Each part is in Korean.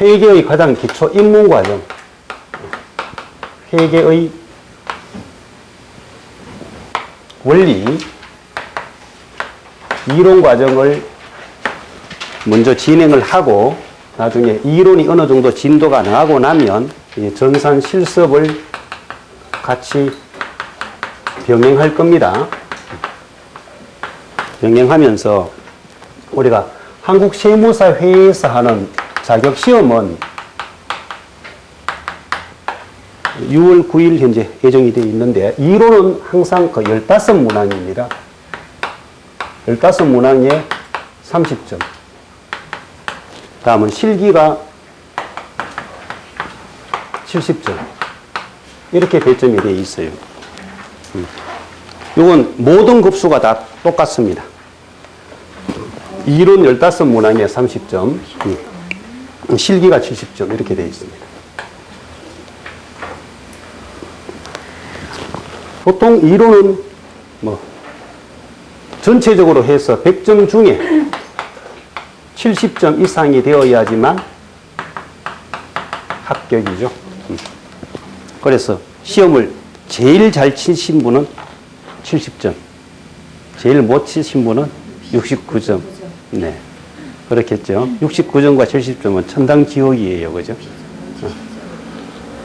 회계의 가장 기초 입문 과정. 회계의 원리, 이론 과정을 먼저 진행을 하고 나중에 이론이 어느 정도 진도가 나가고 나면 이 전산 실습을 같이 병행할 겁니다. 병행하면서 우리가 한국 세무사 회에서 하는 자격 시험은 6월 9일 현재 예정이 되어 있는데 이론은 항상 그 15문항입니다. 15문항에 30점. 다음은 실기가 70점. 이렇게 배점이 되어 있어요. 음. 이건 모든 급수가 다 똑같습니다. 이론 15문항에 30점, 음. 실기가 70점 이렇게 되어 있습니다. 보통 이론은 뭐 전체적으로 해서 100점 중에 70점 이상이 되어야지만 합격이죠. 음. 그래서 시험을 제일 잘 치신 분은 70점, 제일 못 치신 분은 69점. 네. 그렇겠죠. 69점과 70점은 천당 지옥이에요. 그죠?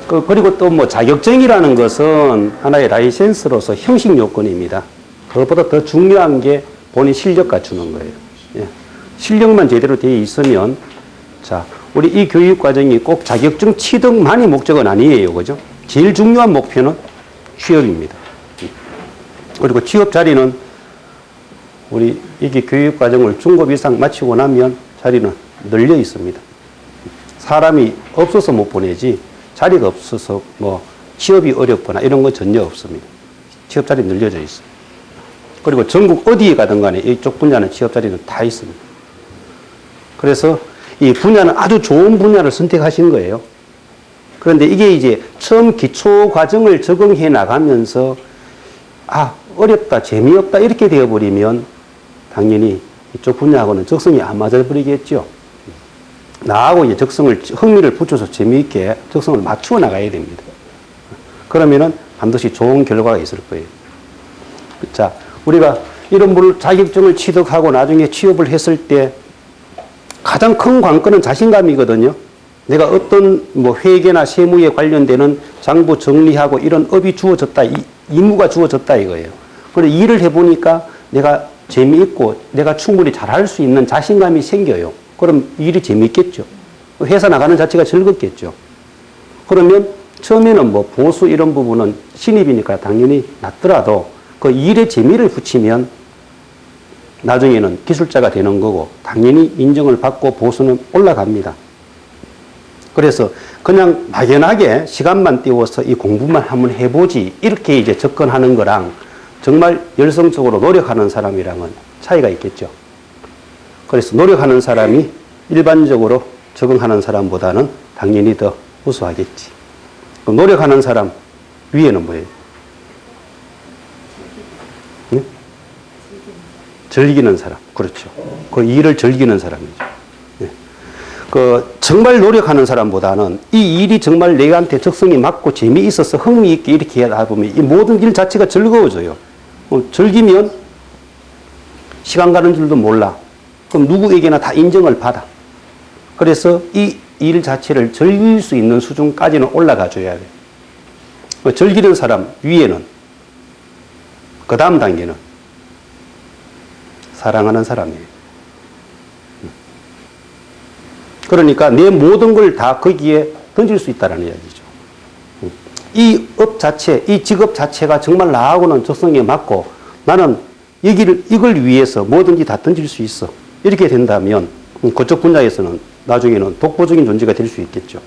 그, 그리고 또 뭐 자격증이라는 것은 하나의 라이센스로서 형식 요건입니다. 그것보다 더 중요한 게 본인 실력 갖추는 거예요. 예. 실력만 제대로 되어 있으면, 자, 우리 이 교육 과정이 꼭 자격증 취득만이 목적은 아니에요. 그죠? 제일 중요한 목표는 취업입니다. 그리고 취업 자리는 우리 이게 교육 과정을 중급 이상 마치고 나면 자리는 늘려 있습니다. 사람이 없어서 못 보내지 자리가 없어서 뭐 취업이 어렵거나 이런 건 전혀 없습니다. 취업 자리 늘려져 있어요. 그리고 전국 어디에 가든 간에 이쪽 분야는 취업 자리는 다 있습니다. 그래서 이 분야는 아주 좋은 분야를 선택하신 거예요. 그런데 이게 이제 처음 기초 과정을 적응해 나가면서 아, 어렵다, 재미없다 이렇게 되어버리면 당연히 이쪽 분야하고는 적성이 안 맞아버리겠죠. 나하고 이제 적성을, 흥미를 붙여서 재미있게 적성을 맞추어 나가야 됩니다. 그러면은 반드시 좋은 결과가 있을 거예요. 자, 우리가 이런 분 자격증을 취득하고 나중에 취업을 했을 때 가장 큰 관건은 자신감이거든요. 내가 어떤 뭐 회계나 세무에 관련되는 장부 정리하고 이런 업이 주어졌다, 이, 임무가 주어졌다 이거예요. 그런데 일을 해보니까 내가 재미있고 내가 충분히 잘할 수 있는 자신감이 생겨요. 그럼 일이 재미있겠죠. 회사 나가는 자체가 즐겁겠죠. 그러면 처음에는 뭐 보수 이런 부분은 신입이니까 당연히 낮더라도 그 일에 재미를 붙이면 나중에는 기술자가 되는 거고 당연히 인정을 받고 보수는 올라갑니다. 그래서 그냥 막연하게 시간만 띄워서 이 공부만 한번 해보지 이렇게 이제 접근하는 거랑 정말 열성적으로 노력하는 사람이랑은 차이가 있겠죠. 그래서 노력하는 사람이 일반적으로 적응하는 사람보다는 당연히 더 우수하겠지. 노력하는 사람 위에는 뭐예요? 응? 즐기는 사람. 그렇죠. 그 일을 즐기는 사람이죠. 네. 그 정말 노력하는 사람보다는 이 일이 정말 내한테 적성이 맞고 재미있어서 흥미있게 이렇게 하다 보면 이 모든 일 자체가 즐거워져요. 어, 즐기면 시간 가는 줄도 몰라. 그럼 누구에게나 다 인정을 받아. 그래서 이 일 자체를 즐길 수 있는 수준까지는 올라가 줘야 돼. 어, 즐기는 사람 위에는 그 다음 단계는 사랑하는 사람이에요. 그러니까 내 모든 걸 다 거기에 던질 수 있다는 이야기죠. 이 업 자체, 이 직업 자체가 정말 나하고는 적성에 맞고 나는 여기를, 이걸 위해서 뭐든지 다 던질 수 있어. 이렇게 된다면 그쪽 분야에서는 나중에는 독보적인 존재가 될 수 있겠죠.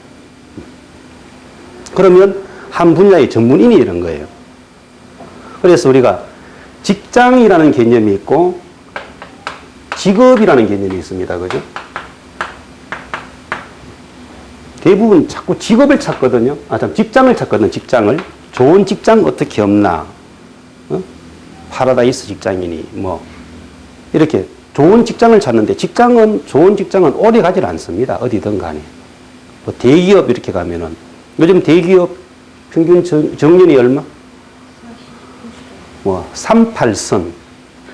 그러면 한 분야의 전문인이 이런 거예요. 그래서 우리가 직장이라는 개념이 있고 직업이라는 개념이 있습니다. 그죠? 대부분 자꾸 직업을 찾거든요. 아, 참, 직장을 찾거든, 직장을. 좋은 직장 어떻게 없나. 어? 파라다이스 직장이니, 뭐. 이렇게 좋은 직장을 찾는데 직장은, 좋은 직장은 오래 가질 않습니다. 어디든 간에. 뭐 대기업 이렇게 가면은 요즘 대기업 평균 정, 정년이 얼마? 뭐 38선,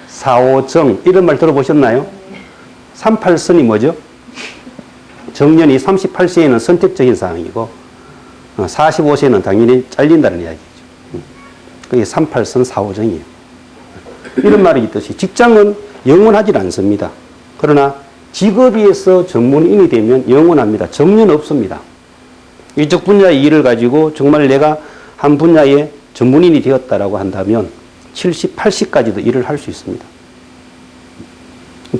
45정 이런 말 들어보셨나요? 38선이 뭐죠? 정년이 38세에는 선택적인 사항이고 45세는 당연히 잘린다는 이야기죠. 음. 그게 38선 45정이에요. 이런 말이 있듯이 직장은 영원하지 않습니다. 그러나 직업에서 전문인이 되면 영원합니다. 정년 없습니다. 이쪽 분야의 일을 가지고 정말 내가 한 분야의 전문인이 되었다라고 한다면 70, 80까지도 일을 할 수 있습니다.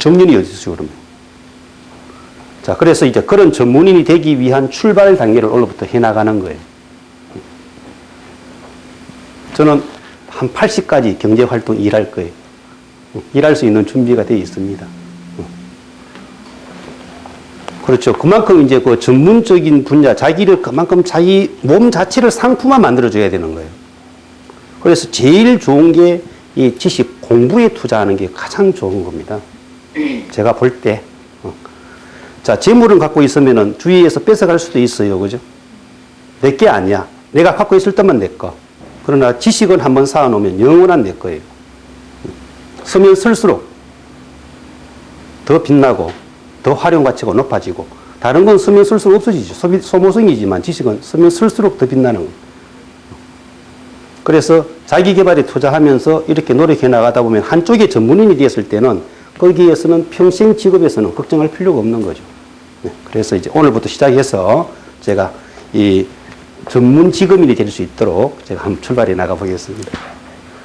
정년이 어디 있어요, 그러면? 자, 그래서 이제 그런 전문인이 되기 위한 출발 단계를 오늘부터 해 나가는 거예요. 저는 한 80까지 경제 활동 일할 거예요. 일할 수 있는 준비가 되어 있습니다. 그렇죠. 그만큼 이제 그 전문적인 분야, 자기를 그만큼 자기 몸 자체를 상품화 만들어줘야 되는 거예요. 그래서 제일 좋은 게 이 지식 공부에 투자하는 게 가장 좋은 겁니다. 제가 볼 때. 어. 자, 재물은 갖고 있으면은 주위에서 뺏어갈 수도 있어요. 그죠? 내 게 아니야. 내가 갖고 있을 때만 내 거. 그러나 지식은 한번 쌓아놓으면 영원한 내 거예요. 쓰면 쓸수록 더 빛나고 더 활용 가치가 높아지고 다른 건 쓰면 쓸수록 없어지죠. 소비- 소모성이지만 지식은 쓰면 쓸수록 더 빛나는 거예요. 그래서 자기 개발에 투자하면서 이렇게 노력해 나가다 보면 한쪽에 전문인이 되었을 때는 거기에서는 평생 직업에서는 걱정할 필요가 없는 거죠. 네, 그래서 이제 오늘부터 시작해서 제가 이 전문 직업인이 될 수 있도록 제가 한번 출발해 나가 보겠습니다.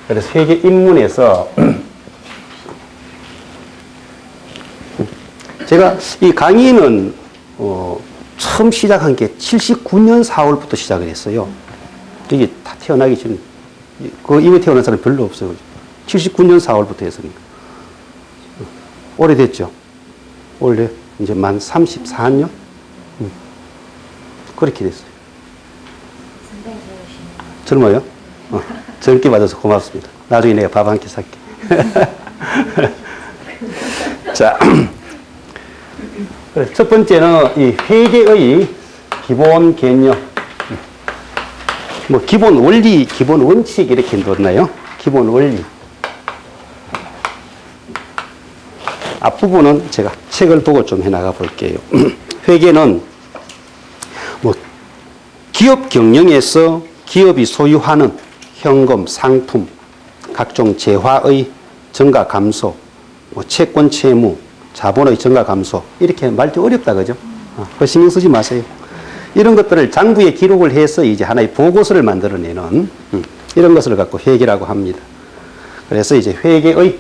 그래서 회계 입문에서 제가 이 강의는 어, 처음 시작한 게 79년 4월부터 시작을 했어요. 이게 다 태어나기 전, 그 이후에 태어난 사람 별로 없어요. 79년 4월부터 했으니까. 오래됐죠. 원래 이제 만 34년? 음. 그렇게 됐어요. 젊어요? 어, 젊게 맞아서 고맙습니다. 나중에 내가 밥 한 끼 살게. 자, 첫 번째는 이 회계의 기본 개념. 뭐 기본 원리, 기본 원칙 이렇게 넣었나요? 기본 원리. 앞부분은 제가 책을 보고 좀 해나가 볼게요. 회계는 뭐 기업 경영에서 기업이 소유하는 현금, 상품, 각종 재화의 증가 감소, 뭐 채권 채무, 자본의 증가 감소 이렇게 말도 어렵다 그죠? 어, 그 신경 쓰지 마세요. 이런 것들을 장부에 기록을 해서 이제 하나의 보고서를 만들어내는 음, 이런 것을 갖고 회계라고 합니다. 그래서 이제 회계의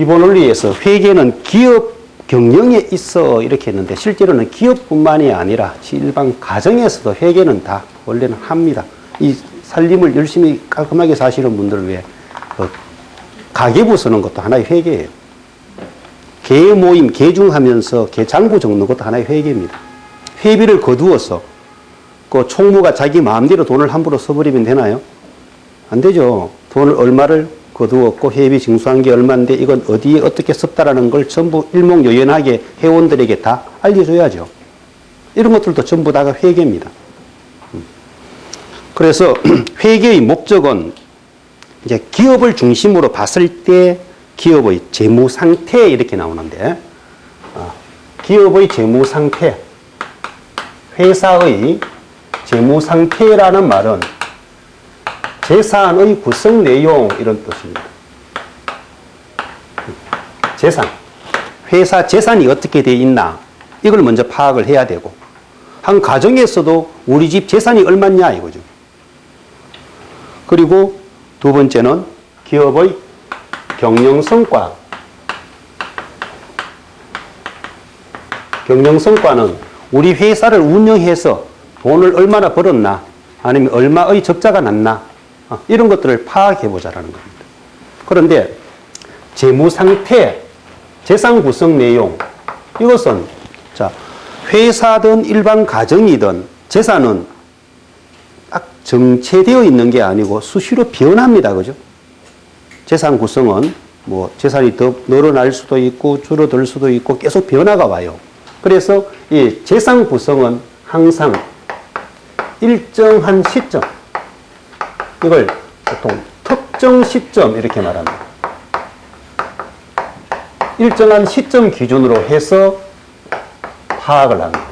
기본 원리에서 회계는 기업 경영에 있어 이렇게 했는데 실제로는 기업뿐만이 아니라 일반 가정에서도 회계는 다 원래는 합니다. 이 살림을 열심히 깔끔하게 사시는 분들 위해 그 가계부 쓰는 것도 하나의 회계예요. 개 모임 개중하면서 개 장부 적는 것도 하나의 회계입니다. 회비를 거두어서 그 총무가 자기 마음대로 돈을 함부로 써버리면 되나요? 안 되죠. 돈을 얼마를 거두었고 회비 징수한 게 얼마인데 이건 어디에 어떻게 썼다라는 걸 전부 일목요연하게 회원들에게 다 알려줘야죠. 이런 것들도 전부 다가 회계입니다. 음. 그래서 회계의 목적은 이제 기업을 중심으로 봤을 때 기업의 재무 상태 이렇게 나오는데 어, 기업의 재무 상태, 회사의 재무 상태라는 말은 재산의 구성 내용 이런 뜻입니다. 재산. 회사 재산이 어떻게 되어 있나 이걸 먼저 파악을 해야 되고 한 가정에서도 우리 집 재산이 얼마냐 이거죠. 그리고 두 번째는 기업의 경영 성과. 경영 성과는 우리 회사를 운영해서 돈을 얼마나 벌었나 아니면 얼마의 적자가 났나 어, 이런 것들을 파악해 보자라는 겁니다. 그런데 재무 상태, 재산 구성 내용 이것은 자 회사든 일반 가정이든 재산은 딱 정체되어 있는 게 아니고 수시로 변합니다, 그죠? 재산 구성은 뭐 재산이 더 늘어날 수도 있고 줄어들 수도 있고 계속 변화가 와요. 그래서 이 재산 구성은 항상 일정한 시점, 이걸 보통 특정 시점 이렇게 말합니다. 일정한 시점 기준으로 해서 파악을 합니다.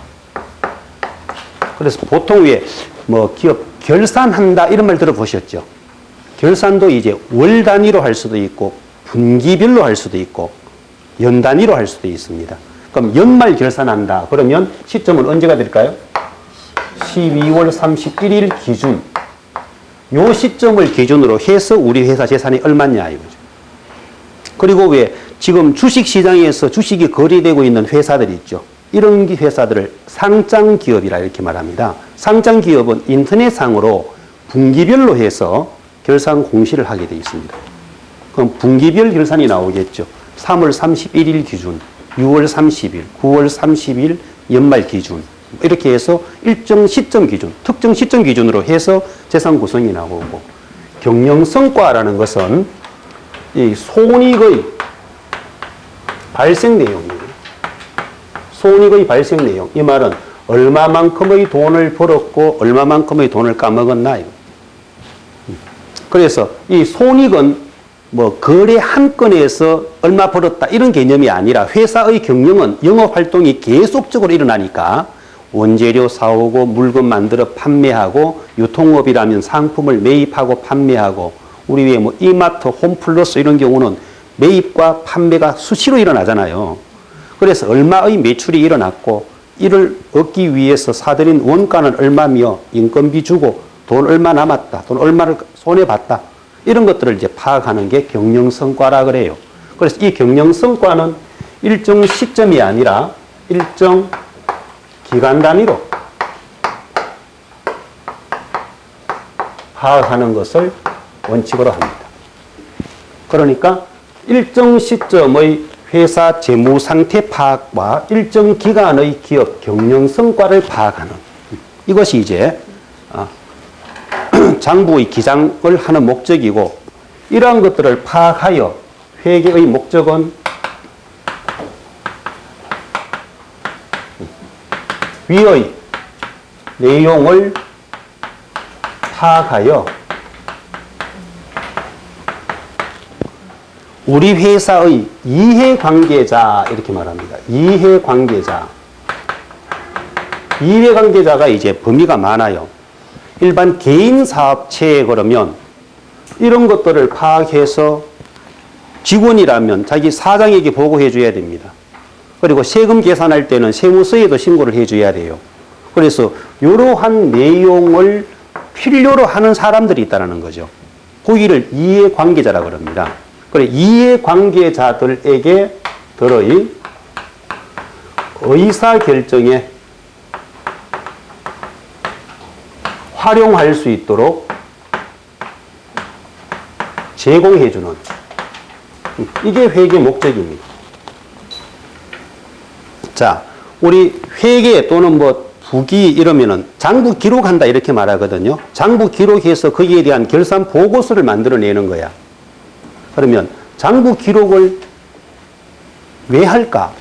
그래서 보통 위에 뭐 기업 결산한다 이런 말 들어보셨죠? 결산도 이제 월 단위로 할 수도 있고 분기별로 할 수도 있고 연 단위로 할 수도 있습니다. 그럼 연말 결산한다. 그러면 시점은 언제가 될까요? 12월 31일 기준. 요 시점을 기준으로 해서 우리 회사 재산이 얼마냐 이거죠. 그리고 왜 지금 주식 시장에서 주식이 거래되고 있는 회사들이 있죠. 이런 기- 회사들을 상장 기업이라 이렇게 말합니다. 상장 기업은 인터넷상으로 분기별로 해서 결산 공시를 하게 되어 있습니다. 그럼 분기별 결산이 나오겠죠. 3월 31일 기준, 6월 30일, 9월 30일 연말 기준. 이렇게 해서 일정 시점 기준, 특정 시점 기준으로 해서 재산 구성이 나오고 경영 성과라는 것은 이 손익의 발생 내용이에요. 손익의 발생 내용. 이 말은 얼마만큼의 돈을 벌었고 얼마만큼의 돈을 까먹었나 이거. 그래서 이 손익은 뭐 거래 한 건에서 얼마 벌었다 이런 개념이 아니라 회사의 경영은 영업 활동이 계속적으로 일어나니까 원재료 사오고 물건 만들어 판매하고 유통업이라면 상품을 매입하고 판매하고 우리 위에 뭐 이마트, 홈플러스 이런 경우는 매입과 판매가 수시로 일어나잖아요. 그래서 얼마의 매출이 일어났고 이를 얻기 위해서 사들인 원가는 얼마며 인건비 주고 돈 얼마 남았다. 돈 얼마를 손해 봤다. 이런 것들을 이제 파악하는 게 경영 성과라 그래요. 그래서 이 경영 성과는 일정 시점이 아니라 일정 기간 단위로 파악하는 것을 원칙으로 합니다. 그러니까 일정 시점의 회사 재무 상태 파악과 일정 기간의 기업 경영 성과를 파악하는 이것이 이제 아, 장부의 기장을 하는 목적이고 이러한 것들을 파악하여 회계의 목적은 위의 내용을 파악하여 우리 회사의 이해관계자 이렇게 말합니다. 이해관계자. 이해관계자가 이제 범위가 많아요. 일반 개인 사업체에 그러면 이런 것들을 파악해서 직원이라면 자기 사장에게 보고해 줘야 됩니다. 그리고 세금 계산할 때는 세무서에도 신고를 해 줘야 돼요. 그래서 이러한 내용을 필요로 하는 사람들이 있다는 거죠. 거기를 이해관계자라 그럽니다. 그래 이해관계자들에게 들의 의사결정에 활용할 수 있도록 제공해주는 이게 회계 목적입니다. 자, 우리 회계 또는 뭐 부기 이러면은 장부 기록한다 이렇게 말하거든요. 장부 기록해서 거기에 대한 결산 보고서를 만들어내는 거야. 그러면 장부 기록을 왜 할까?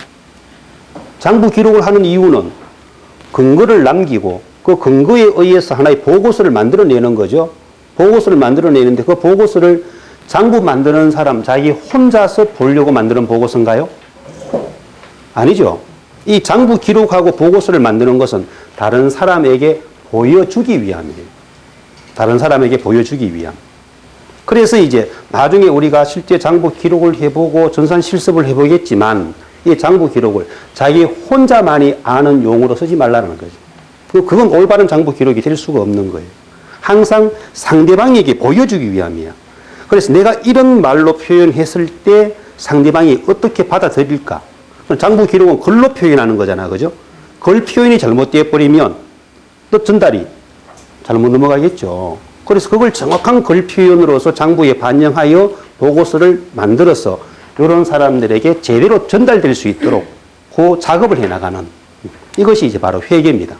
장부 기록을 하는 이유는 근거를 남기고 그 근거에 의해서 하나의 보고서를 만들어내는 거죠. 보고서를 만들어내는데 그 보고서를 장부 만드는 사람 자기 혼자서 보려고 만드는 보고서인가요? 아니죠. 이 장부 기록하고 보고서를 만드는 것은 다른 사람에게 보여주기 위함이에요. 다른 사람에게 보여주기 위함. 그래서 이제 나중에 우리가 실제 장부 기록을 해보고 전산 실습을 해보겠지만 이 장부 기록을 자기 혼자만이 아는 용어로 쓰지 말라는 거죠. 그- 그건 올바른 장부 기록이 될 수가 없는 거예요. 항상 상대방에게 보여주기 위함이야. 그래서 내가 이런 말로 표현했을 때 상대방이 어떻게 받아들일까? 장부 기록은 글로 표현하는 거잖아. 그죠? 글 표현이 잘못되어 버리면 또 전달이 잘못 넘어가겠죠. 그래서 그걸 정확한 글 표현으로서 장부에 반영하여 보고서를 만들어서 이런 사람들에게 제대로 전달될 수 있도록 그 작업을 해 나가는 이것이 이제 바로 회계입니다.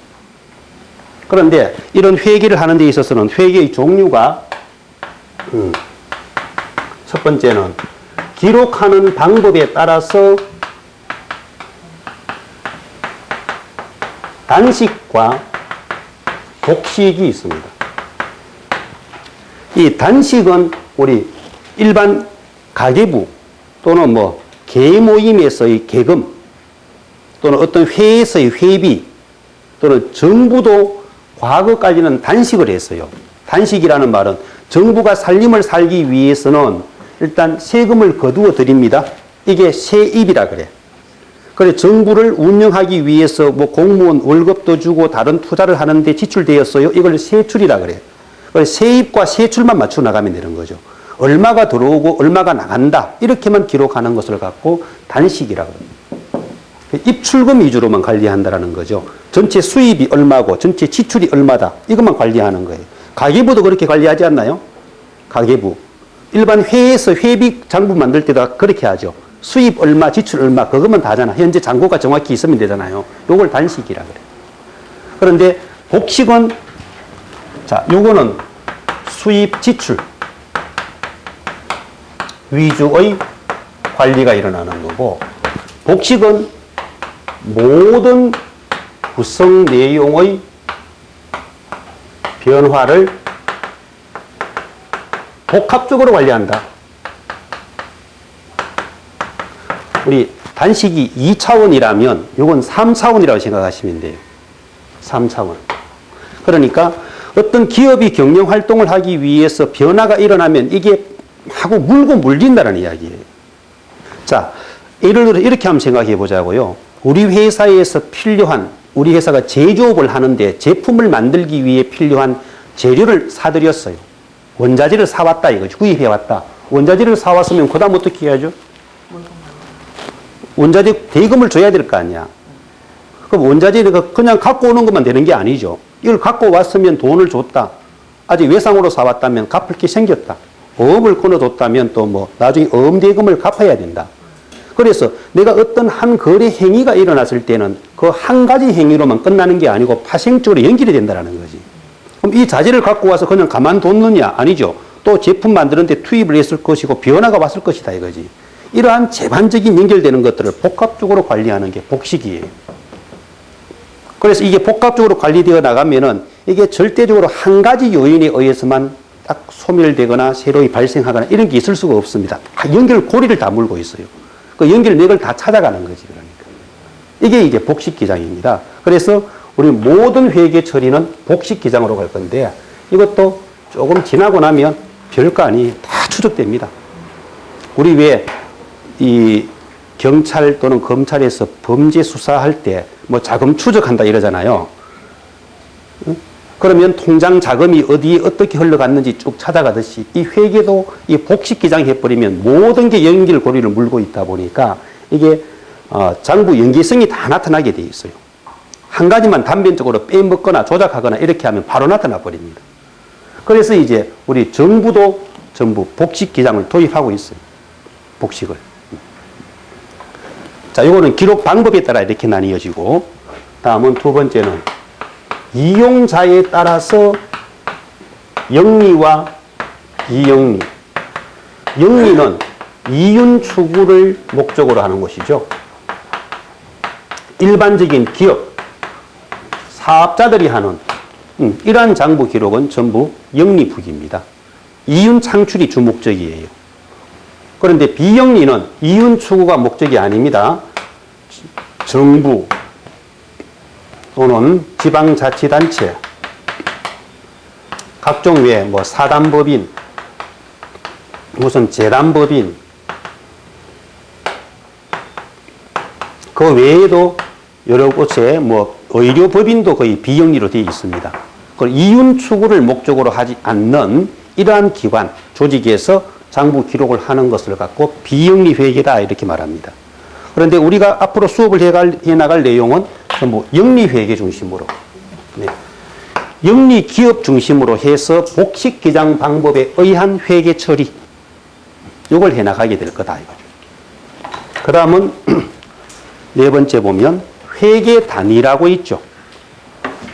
그런데 이런 회계를 하는 데 있어서는 회계의 종류가 음, 첫 번째는 기록하는 방법에 따라서 단식과 복식이 있습니다. 이 단식은 우리 일반 가계부 또는 뭐 개모임에서의 계금 또는 어떤 회에서의 회비 또는 정부도 과거까지는 단식을 했어요. 단식이라는 말은 정부가 살림을 살기 위해서는 일단 세금을 거두어 드립니다. 이게 세입이라 그래. 그래 정부를 운영하기 위해서 뭐 공무원 월급도 주고 다른 투자를 하는데 지출되었어요. 이걸 세출이라 그래. 그래 세입과 세출만 맞춰 나가면 되는 거죠. 얼마가 들어오고 얼마가 나간다 이렇게만 기록하는 것을 갖고 단식이라고 합니다. 입출금 위주로만 관리한다라는 거죠. 전체 수입이 얼마고 전체 지출이 얼마다 이것만 관리하는 거예요. 가계부도 그렇게 관리하지 않나요? 가계부. 일반 회에서 회비 장부 만들 때도 그렇게 하죠. 수입 얼마, 지출 얼마 그것만 다 하잖아. 현재 잔고가 정확히 있으면 되잖아요. 요걸 단식이라 그래. 그런데 복식은 자, 요거는 수입, 지출 위주의 관리가 일어나는 거고 복식은 모든 구성 내용의 변화를 복합적으로 관리한다. 우리 단식이 2차원이라면 이건 3차원이라고 생각하시면 돼요. 3차원. 그러니까 어떤 기업이 경영 활동을 하기 위해서 변화가 일어나면 이게 하고 물고 물린다는 이야기예요. 자, 예를 들어 이렇게 한번 생각해 보자고요. 우리 회사에서 필요한 우리 회사가 제조업을 하는데 제품을 만들기 위해 필요한 재료를 사들였어요. 원자재를 사왔다 이거죠. 구입해왔다. 원자재를 사왔으면 그 다음 어떻게 해야죠? 원자재 대금을 줘야 될 거 아니야. 그럼 원자재를 그냥 갖고 오는 것만 되는 게 아니죠. 이걸 갖고 왔으면 돈을 줬다. 아직 외상으로 사왔다면 갚을 게 생겼다. 어음을 끊어뒀다면 또 뭐 나중에 어음 대금을 갚아야 된다. 그래서 내가 어떤 한 거래 행위가 일어났을 때는 그 한 가지 행위로만 끝나는 게 아니고 파생적으로 연결이 된다는 거지. 그럼 이 자재를 갖고 와서 그냥 가만뒀느냐? 아니죠. 또 제품 만드는데 투입을 했을 것이고 변화가 왔을 것이다 이거지. 이러한 제반적인 연결되는 것들을 복합적으로 관리하는 게 복식이에요. 그래서 이게 복합적으로 관리되어 나가면은 이게 절대적으로 한 가지 요인에 의해서만 딱 소멸되거나 새로이 발생하거나 이런 게 있을 수가 없습니다. 다 연결 고리를 다 물고 있어요. 그 연결 맥을 다 찾아가는 거지, 그러니까. 이게 이제 복식 기장입니다. 그래서 우리 모든 회계 처리는 복식 기장으로 갈 건데 이것도 조금 지나고 나면 별거 아니 다 추적됩니다. 우리 왜 이 경찰 또는 검찰에서 범죄 수사할 때 뭐 자금 추적한다 이러잖아요. 응? 그러면 통장 자금이 어디에 어떻게 흘러갔는지 쭉 찾아가듯이 이 회계도 이 복식 기장 해버리면 모든 게 연결 고리를 물고 있다 보니까 이게 어, 장부 연계성이 다 나타나게 돼 있어요. 한 가지만 단변적으로 빼먹거나 조작하거나 이렇게 하면 바로 나타나 버립니다. 그래서 이제 우리 정부도 전부 복식 기장을 도입하고 있어요. 복식을. 자, 요거는 기록 방법에 따라 이렇게 나뉘어지고, 다음은 두 번째는 이용자에 따라서 영리와 비영리. 영리는 이윤 추구를 목적으로 하는 것이죠. 일반적인 기업, 사업자들이 하는 음, 이러한 장부 기록은 전부 영리부기입니다. 이윤 창출이 주 목적이에요. 그런데 비영리는 이윤 추구가 목적이 아닙니다. 정부 또는 지방자치단체, 각종 외뭐 사단법인, 무슨 재단법인, 그 외에도 여러 곳에 뭐 의료법인도 거의 비영리로 되어 있습니다. 그 이윤 추구를 목적으로 하지 않는 이러한 기관, 조직에서 장부 기록을 하는 것을 갖고 비영리 회계다 이렇게 말합니다. 그런데 우리가 앞으로 수업을 해갈, 해나갈 내용은 전부 영리 회계 중심으로, 네. 영리 기업 중심으로 해서 복식 기장 방법에 의한 회계 처리, 이걸 해나가게 될 거다 이거죠. 그 다음은 네 번째 보면 회계 단위라고 있죠.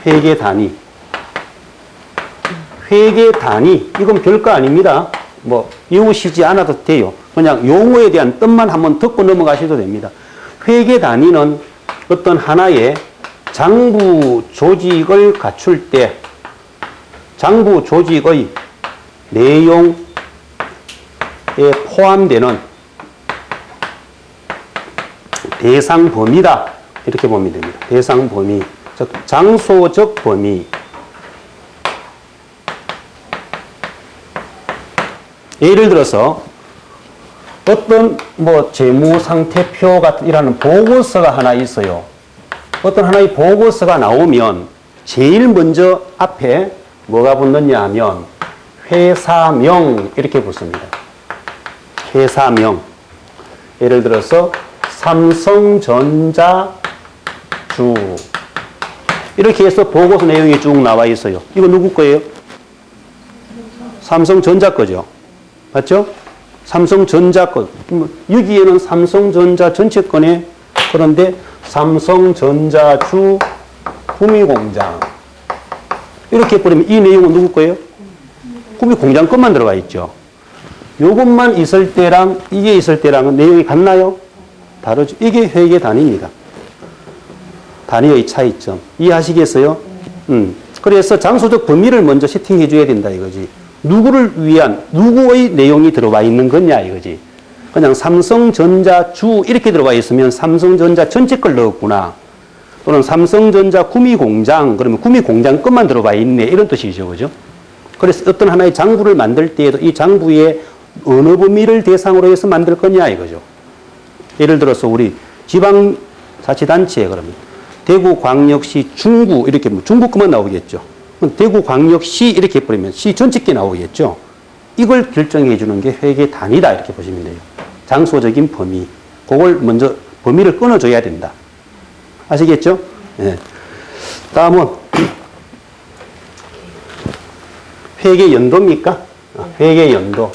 회계 단위. 회계 단위. 이건 별거 아닙니다. 뭐, 외우시지 않아도 돼요. 그냥 용어에 대한 뜻만 한번 듣고 넘어가셔도 됩니다. 회계 단위는 어떤 하나의 장부 조직을 갖출 때 장부 조직의 내용에 포함되는 대상 범위다. 이렇게 보면 됩니다. 대상 범위. 즉, 장소적 범위. 예를 들어서 어떤 뭐 재무 상태표 같은 이라는 보고서가 하나 있어요. 어떤 하나의 보고서가 나오면 제일 먼저 앞에 뭐가 붙느냐 하면 회사명 이렇게 붙습니다. 회사명. 예를 들어서 삼성전자 주 이렇게 해서 보고서 내용이 쭉 나와 있어요. 이거 누구 거예요? 삼성전자 거죠. 맞죠? 삼성전자 거. 뭐 여기에는 삼성전자 전체 거네. 그런데 삼성전자 주 구미공장. 이렇게 버리면 이 내용은 누구 거예요? 구미공장 것만 들어가 있죠. 요것만 있을 때랑 이게 있을 때랑은 내용이 같나요? 다르죠. 이게 회계 단위입니다. 단위의 차이점. 이해하시겠어요? 음. 그래서 장소적 범위를 먼저 세팅해 줘야 된다 이거지. 누구를 위한, 누구의 내용이 들어와 있는 거냐 이거지. 그냥 삼성전자 주 이렇게 들어가 있으면 삼성전자 전체 걸 넣었구나. 또는 삼성전자 구미공장, 그러면 구미공장 것만 들어가 있네. 이런 뜻이죠. 그죠? 그래서 어떤 하나의 장부를 만들 때에도 이 장부의 어느 범위를 대상으로 해서 만들 거냐 이거죠. 예를 들어서 우리 지방자치단체 그러면 대구광역시 중구 이렇게 뭐 중구 것만 나오겠죠. 대구광역시 이렇게 해버리면 시 전체 게 나오겠죠. 이걸 결정해 주는 게 회계 단위다 이렇게 보시면 돼요. 장소적인 범위. 그걸 먼저 범위를 끊어줘야 된다. 아시겠죠? 예. 다음은 회계 연도입니까? 아, 회계 연도.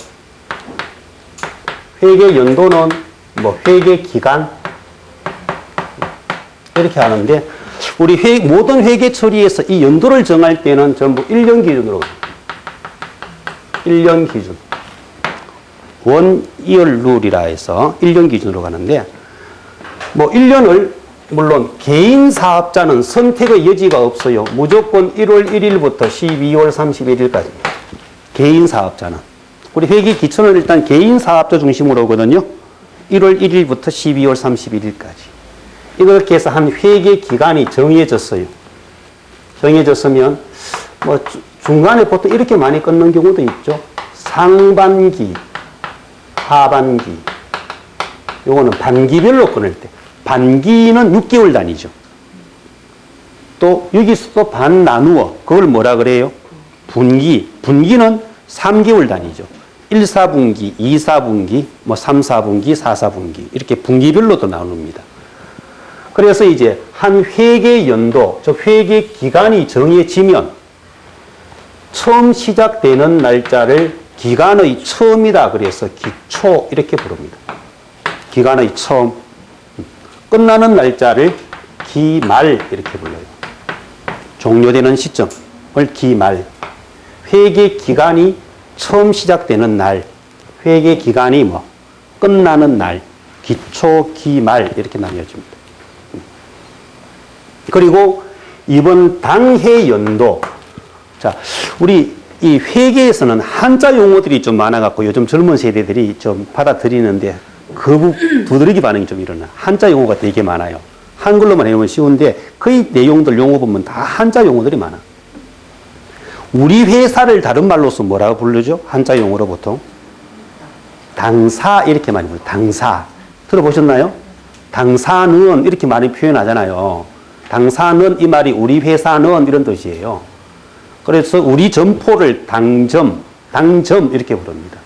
회계 연도는 뭐 회계 기간 이렇게 하는데 우리 회, 모든 회계 처리에서 이 연도를 정할 때는 전부 1년 기준으로 1년 기준 원 이열 룰이라 해서 1년 기준으로 가는데 뭐 1년을 물론 개인 사업자는 선택의 여지가 없어요. 무조건 1월 1일부터 12월 31일까지. 개인 사업자는. 우리 회계 기초는 일단 개인 사업자 중심으로 오거든요. 1월 1일부터 12월 31일까지. 이렇게 해서 한 회계 기간이 정해졌어요. 정해졌으면 뭐 주- 중간에 보통 이렇게 많이 끊는 경우도 있죠. 상반기, 하반기. 요거는 반기별로 끊을 때. 반기는 6개월 단위죠. 또 여기서 또반 나누어. 그걸 뭐라 그래요? 분기. 분기는 3개월 단위죠. 1, 4분기, 2, 4분기, 뭐 3, 4분기, 4, 4분기. 이렇게 분기별로도 나눕니다. 그래서 이제 한 회계 연도, 즉 회계 기간이 정해지면 처음 시작되는 날짜를 기간의 처음이다. 그래서 기초 이렇게 부릅니다. 기간의 처음. 끝나는 날짜를 기말 이렇게 불러요. 종료되는 시점을 기말. 회계 기간이 처음 시작되는 날, 회계 기간이 뭐 끝나는 날, 기초 기말 이렇게 나뉘어집니다. 그리고 이번 당해 연도 자 우리 이 회계에서는 한자 용어들이 좀 많아갖고 요즘 젊은 세대들이 좀 받아들이는데 거부 두드러기 반응이 좀 일어나. 한자 용어가 되게 많아요. 한글로만 해보면 쉬운데 거의 내용들 용어 보면 다 한자 용어들이 많아. 우리 회사를 다른 말로서 뭐라고 부르죠? 한자 용어로 보통? 당사 이렇게 많이 불러요 당사. 들어보셨나요? 당사는 이렇게 많이 표현하잖아요 당사는 이 말이 우리 회사는 이런 뜻이에요. 그래서 우리 점포를 당점, 당점 이렇게 부릅니다.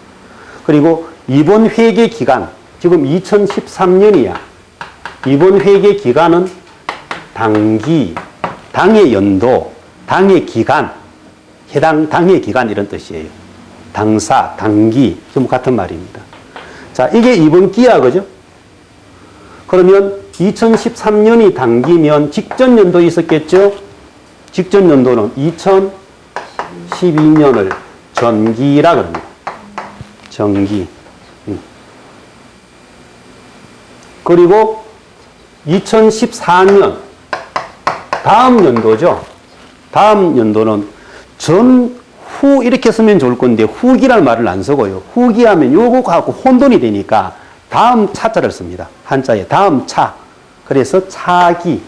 그리고 이번 회계 기간, 지금 2013년이야. 이번 회계 기간은 당기, 당의 연도, 당의 기간, 해당 당의 기간 이런 뜻이에요. 당사, 당기, 좀 같은 말입니다. 자, 이게 이번 기야, 그죠? 그러면 2013년이 당기면 직전 연도 있었겠죠? 직전 연도는 2012년을 전기라 그럽니다. 전기. 음. 그리고 2014년 다음 연도죠. 다음 연도는 전 후 이렇게 쓰면 좋을 건데 후기라는 말을 안 쓰고요. 후기 하면 요거하고 혼돈이 되니까 다음 차자를 씁니다. 한자에 다음 차. 그래서 차기,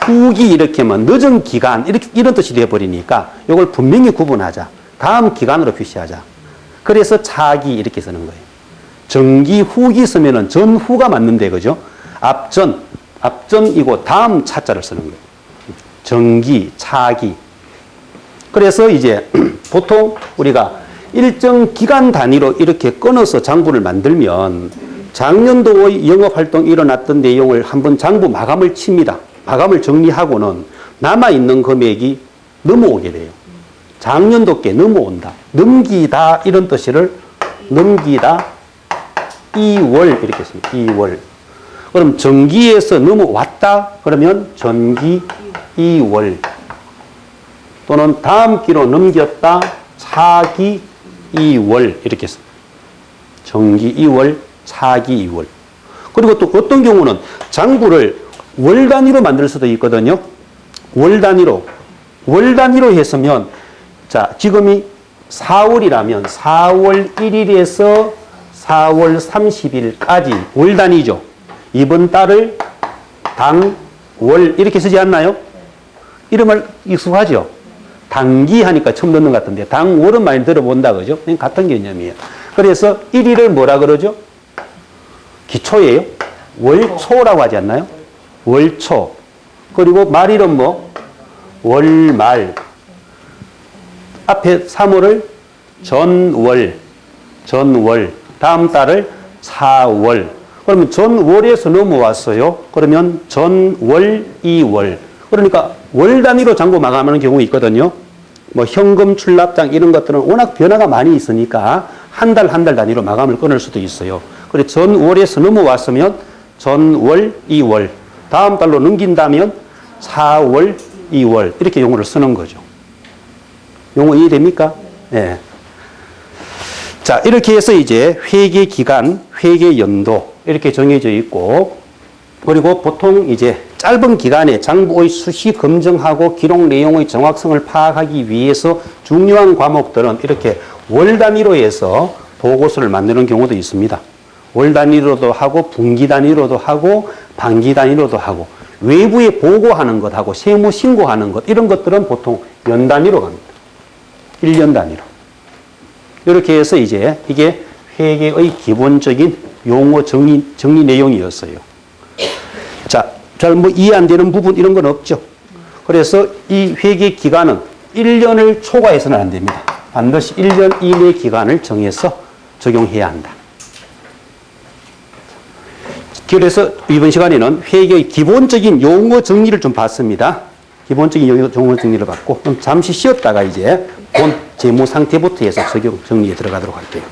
후기 이렇게만 늦은 기간 이렇게 이런 뜻이 되어 버리니까 이걸 분명히 구분하자. 다음 기간으로 표시하자. 그래서 차기 이렇게 쓰는 거예요. 정기 후기 쓰면은 전후가 맞는데 그죠? 앞전 앞전이고 다음 차자를 쓰는 거예요. 정기, 차기. 그래서 이제 보통 우리가 일정 기간 단위로 이렇게 끊어서 장부를 만들면 작년도의 영업 활동이 일어났던 내용을 한번 장부 마감을 칩니다. 마감을 정리하고는 남아 있는 금액이 넘어오게 돼요. 작년도께 넘어온다. 넘기다 이런 뜻을 넘기다 2월 이렇게 씁니다. 2월. 그럼 정기에서 넘어왔다 그러면 전기 2월 또는 다음 기로 넘겼다 차기 2월 이렇게 씁니다. 정기 2월, 차기 2월. 그리고 또 어떤 경우는 장부를 월 단위로 만들 수도 있거든요. 월 단위로. 월 단위로 했으면 자, 지금이 4월이라면 4월 1일에서 4월 30일까지 월 단위죠. 이번 달을 당, 월 이렇게 쓰지 않나요? 이름을 익숙하죠? 단기 하니까 처음 듣는 것 같은데 당 월은 많이 들어본다 그죠? 같은 개념이에요. 그래서 1일을 뭐라 그러죠? 기초예요. 월초라고 하지 않나요? 월초. 그리고 말일은 뭐? 월말. 앞에 3월을 전월, 전월. 다음 달을 4월. 그러면 전월에서 넘어왔어요. 그러면 전월, 2월. 그러니까 월 단위로 장부 마감하는 경우 있거든요. 뭐 현금 출납장 이런 것들은 워낙 변화가 많이 있으니까 한 달 한달 단위로 마감을 끊을 수도 있어요. 그래 전월에서 넘어왔으면 전월, 2월. 다음 달로 넘긴다면 4월, 2월 이렇게 용어를 쓰는 거죠. 용어 이해됩니까? 네. 자, 이렇게 해서 이제 회계 기간, 회계 연도 이렇게 정해져 있고 그리고 보통 이제 짧은 기간에 장부의 수시 검증하고 기록 내용의 정확성을 파악하기 위해서 중요한 과목들은 이렇게 월 단위로 해서 보고서를 만드는 경우도 있습니다. 월 단위로도 하고 분기 단위로도 하고 반기 단위로도 하고 외부에 보고하는 것하고 세무 신고하는 것 이런 것들은 보통 연 단위로 갑니다. 1년 단위로. 이렇게 해서 이제 이게 회계의 기본적인 용어 정리, 정리 내용이었어요. 자, 잘 뭐 이해 안 되는 부분 이런 건 없죠. 그래서 이 회계 기간은 1년을 초과해서는 안 됩니다. 반드시 1년 이내 기간을 정해서 적용해야 한다. 그래서 이번 시간에는 회계의 기본적인 용어 정리를 좀 봤습니다. 기본적인 용어 정리를 그럼 잠시 쉬었다가 이제 본 재무 상태부터 해서 적용 정리에 들어가도록 할게요.